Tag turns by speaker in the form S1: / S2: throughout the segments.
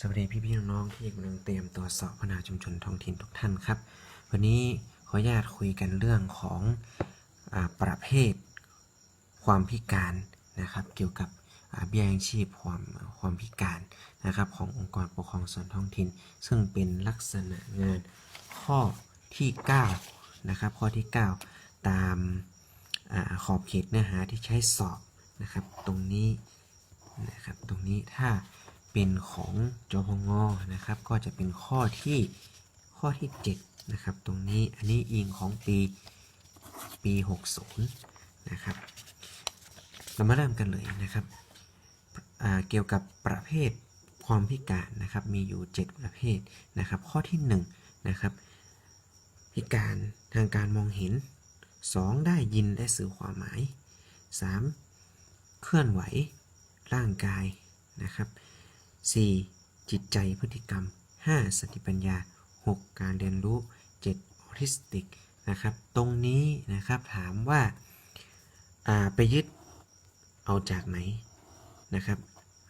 S1: สวัสดีพี่พี่ๆน้องๆที่กำลังเตรียมตัวสอบพัฒนาชุมชนท้องถิ่นทุกท่านครับ วันนี้ขออนุญาตคุยกันเรื่องของอประเภทความพิการนะครับ เกี่ยวกับเบี้ยยังชีพความความพิการนะครับขององค์กรปกครองส่วนท้องถิ่น ซึ่งเป็นลักษณะงานข้อที่9นะครับข้อที่ 9 ตามอขอบเขตเนื้อหาที่ใช้สอบนะครับ ตรงนี้นะครับตรงนี้ถ้า เป็นของจพงนะครับ ก็จะเป็นข้อที่ข้อที่ 7 นะครับ ตรงนี้อันนี้อิงของปีปี 60 นะครับ เรามาเริ่มกันเลยนะครับเกี่ยวกับประเภทความพิการนะครับ มีอยู่ 7 ประเภทนะครับ ข้อที่1นะครับพิการทางการมองเห็น 2 ได้ยินและสื่อความหมาย 3. เคลื่อนไหวร่างกายนะครับ 4. จิตใจพฤติกรรม 5. สติปัญญา 6. การเรียนรู้ 7. ออทิสติกนะครับ ตรงนี้นะครับถามว่าาไปยึดเอาจากไหนนะครับ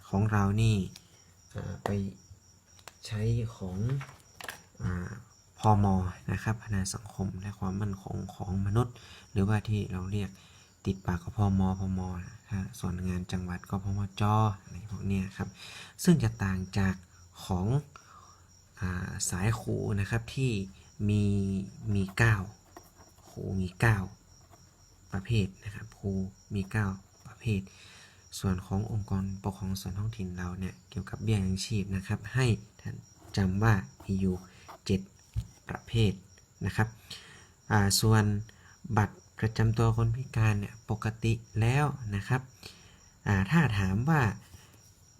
S1: ของเรานี่ไปใช้ของอพอมนะครับพัฒนาสังคมและความมั่นคงของมนุษย์ หรือว่าที่เราเรียกติดปากก็พอมพมถ้าส่วนงานจังหวัดก็พมจอ พวกเนี้ยครับ ซึ่งจะต่างจากของอาสายครูนะครับที่มีมีเก้าครูมีเก้าประเภทนะครับครูมีเก้าประเภท ส่วนขององค์กรปกครองส่วนท้องถิ่นเราเนี่ยเกี่ยวกับเบี้ยยังชีพนะครับ ให้ท่านจำว่ามีอยู่7ประเภทนะครับส่วนบัตรประจำตัวคนพิการเนี่ยปกติแล้วนะครับถ้าถามว่า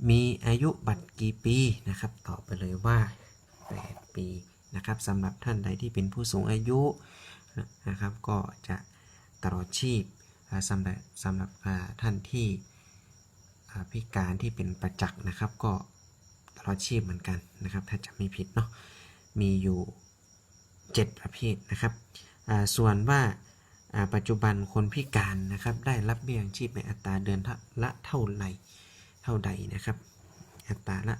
S1: มีอายุบัตรกี่ปีนะครับ ตอบไปเลยว่า 8 ปีนะครับสำหรับท่านใดที่เป็นผู้สูงอายุนะครับ ก็จะตลอดชีพสำหรับสำหรับท่านที่พิการที่เป็นประจักษ์นะครับ ก็ตลอดชีพเหมือนกันนะครับ ถ้าจะไม่ผิดเนาะมีอยู่ 7 ประเภทนะครับส่วนว่าอ่าปัจจุบันคนพิการนะครับ ได้รับเบี้ยยังชีพในอัตราเดือนละเท่าไหร่ เท่าใดนะครับ อัตราละ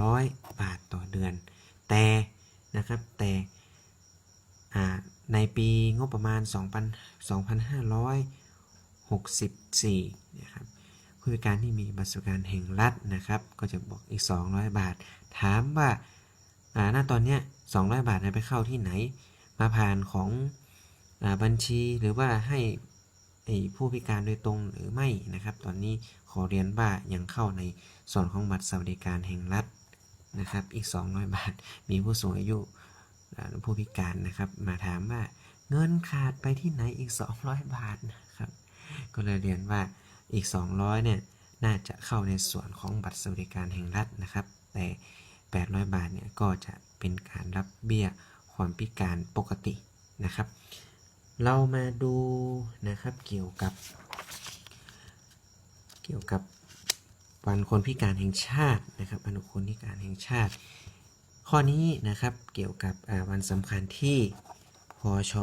S1: 800 บาทต่อเดือน แต่นะครับแต่ในปีงบประมาณ2,000 2,564 นะครับผู้พิการที่มีบัตรสวัสดิการแห่งรัฐนะครับ ก็จะบอกอีก 200 บาท ถามว่าอ่าณตอนเนี้ย200 บาทไปเข้าที่ไหน มาผ่านของอบัญชีหรือว่าให้ ผู้พิการโดยตรงหรือไม่นะครับ ตอนนี้ขอเรียนว่ายังเข้าในส่วนของบัตรสวัสดิการแห่งรัฐนะครับ อีก 200 บาท มีผู้สูงอายุผู้พิการนะครับ มาถามว่าเงินขาดไปที่ไหนอีก 200 บาทนะครับ ก็เลยเรียนว่าอีก 200เนี่ยน่าจะเข้าในส่วนของบัตรสวัสดิการแห่งรัฐนะครับ แต่ 800 บาทเนี่ยก็จะเป็นการรับเบี้ยความพิการปกตินะครับ เรามาดูนะครับเกี่ยวกับ เกี่ยวกับวันคนพิการแห่งชาตินะครับวันคนพิการแห่งชาติ ข้อนี้นะครับเกี่ยวกับวันสำคัญที่พอช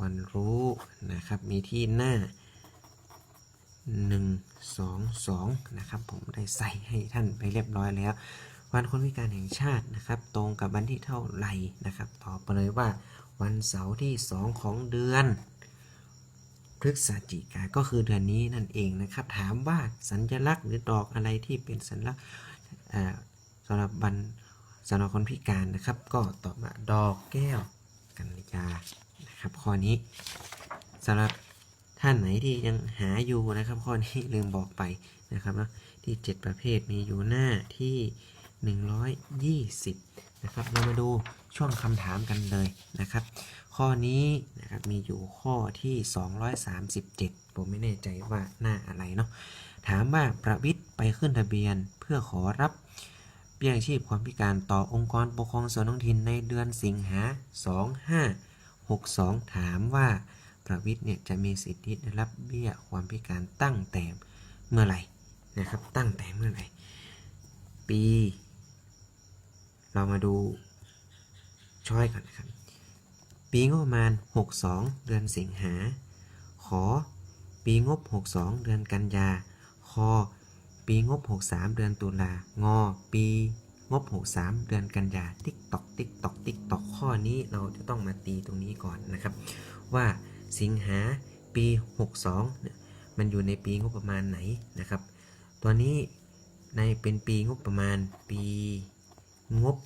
S1: วันรู้นะครับมีที่หน้า 1 2 2นะครับผมได้ใส่ให้ท่านไปเรียบร้อยแล้ว วันคนพิการแห่งชาตินะครับ ตรงกับวันที่เท่าไหร่นะครับตอบไปเลยว่า วันเสาร์ที่ 2 ของเดือน พฤศจิกาก็คือเดือนนี้นั่นเองนะครับ ถามว่าสัญลักษณ์หรือดอกอะไรที่เป็นสัญลักษณ์สำหรับวันสำหรับคนพิการนะครับ ก็ตอบมาดอกแก้วกัญญานะครับข้อนี้สำหรับท่านไหนที่ยังหาอยู่นะครับข้อนี้ลืมบอกไปนะครับเนาะที่ 7 ประเภทมีอยู่หน้าที่ 120 นะครับ เรามาดูช่วงคำถามกันเลยนะครับ ข้อนี้นะครับมีอยู่ข้อที่ 237 ผมไม่แน่ใจว่าหน้าอะไรเนาะถามว่าประวิทย์ไปขึ้นทะเบียนเพื่อขอรับเบี้ยชีพความพิการต่อองค์กรปกครองส่วนท้องถิ่นในเดือนสิงหา 2562 ถามว่าประวิทย์เนี่ยจะมีสิทธิได้รับเบี้ยความพิการตั้งแต่เมื่อไหร่นะครับตั้งแต่เมื่อไหร่ปี เรามาดูช้อยก่อนนะครับ ปีงบประมาณ 62 เดือนสิงหา ขอ ปีงบ 62 เดือนกันยา คอปปีงบ 63 เดือนตุลา งอ ปีงบ 63 เดือนกันยา ติ๊กตอก ติ๊กตอก ติ๊กตอก ข้อนี้เราจะต้องมาตีตรงนี้ก่อนนะครับ ว่าสิงหาปี 62เนี่ยมันอยู่ในปีงบประมาณไหนนะครับ ตัวนี้ในเป็นปีงบประมาณปี งบ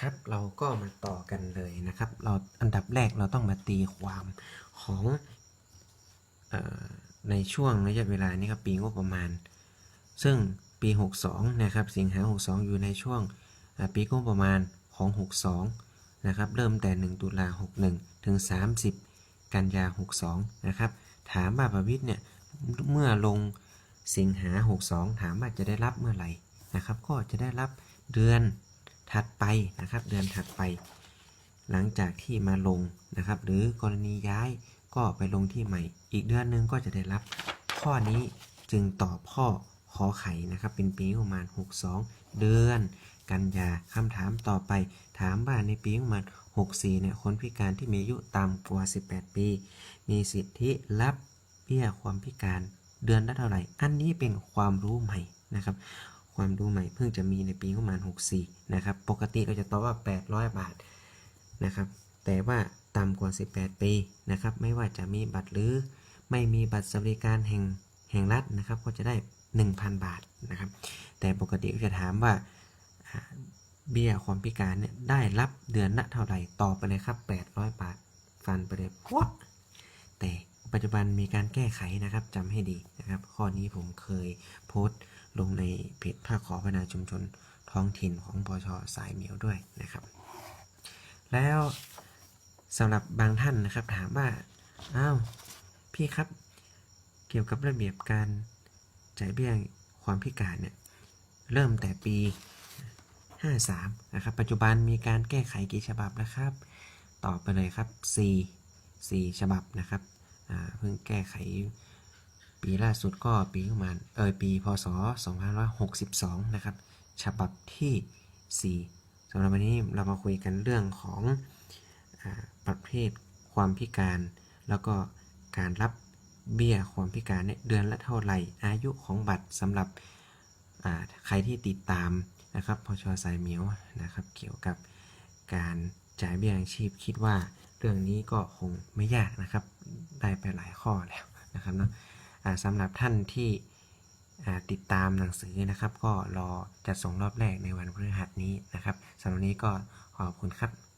S1: ครับเราก็มาต่อกันเลยนะครับ เราอันดับแรกเราต้องมาตีความของอในช่วงระยะเวลานี้ครับปีงบประมาณ ซึ่งปี 62 นะครับ สิงหา 62 อยู่ในช่วงปีงบประมาณของ 62 นะครับ เริ่มแต่ 1 ตุลา 61 ถึง 30 กันยา 62 นะครับ ถามว่าประวิทย์เนี่ย เมื่อลงสิงหา 62 ถามว่าจะได้รับเมื่อไหร่ นะครับ ก็จะได้รับเดือนถัดไปนะครับ เดือนถัดไป หลังจากที่มาลงนะครับ หรือกรณีย้ายก็ไปลงที่ใหม่ อีกเดือนหนึงก็จะได้รับ ข้อนี้จึงตอบข้อขอไข่นะครับ เป็นปีประมาณ 62 เดือน กันยาคำถามต่อไป ถามว่าในปีประมาณ 64 เนี่ย คนพิการที่มีอายุต่ำกว่า 18 ปี มีสิทธิรับเบี้ยความพิการเดือนละเท่าไหร่ อันนี้เป็นความรู้ใหม่นะครับ ความรู้ใหม่เพิ่งจะมีในปีประมาณ 64 นะครับ ปกติเราจะตอบว่า 800 บาทนะครับ แต่ว่าต่ำกว่า 18 ปีนะครับ ไม่ว่าจะมีบัตรหรือไม่มีบัตรสวัสดิการแห่งแห่งรัฐนะครับ ก็จะได้ 1,000 บาทนะครับ แต่ปกติก็จะถามว่าอ่าเบี้ยความพิการเนี่ยได้รับเดือนละเท่าไหร่ต่อไปเลยครับ 800 บาท ฟันไปเลยพวกแต่ปัจจุบันมีการแก้ไขนะครับจำให้ดีนะครับ ข้อนี้ผมเคยโพสต์ ลงในเพจภาคขอพัฒนาชุมชนท้องถิ่นของปชสายเหมียวด้วยนะครับ แล้วสำหรับบางท่านนะครับถามว่าอ้าวพี่ครับ เกี่ยวกับระเบียบการจ่ายเบี้ยความพิการเนี่ยเริ่มแต่ปี 53 นะครับ ปัจจุบันมีการแก้ไขกี่ฉบับนะครับ ตอบไปเลยครับ 4 4 ฉบับนะครับเพิ่งแก้ไข ปีล่าสุดก็ปีประมาณเออปีพศ 2562 นะครับ ฉบับที่ 4สำหรับวันนี้เรามาคุยกันเรื่องของอประเภทความพิการ แล้วก็การรับเบี้ยความพิการเนี่ยเดือนละเท่าไหร่ อายุของบัตรสำหรับใครที่ติดตามนะครับพชสายเหมียวนะครับ เกี่ยวกับการจ่ายเบี้ยยังชีพคิดว่าเรื่องนี้ก็คงไม่ยากนะครับ ได้ไปหลายข้อแล้วนะครับเนาะ สำหรับท่านที่ติดตามหนังสือนะครับ ก็รอจัดส่งรอบแรกในวันพฤหัสนี้นะครับสำหรับนี้ก็ขอบคุณครับ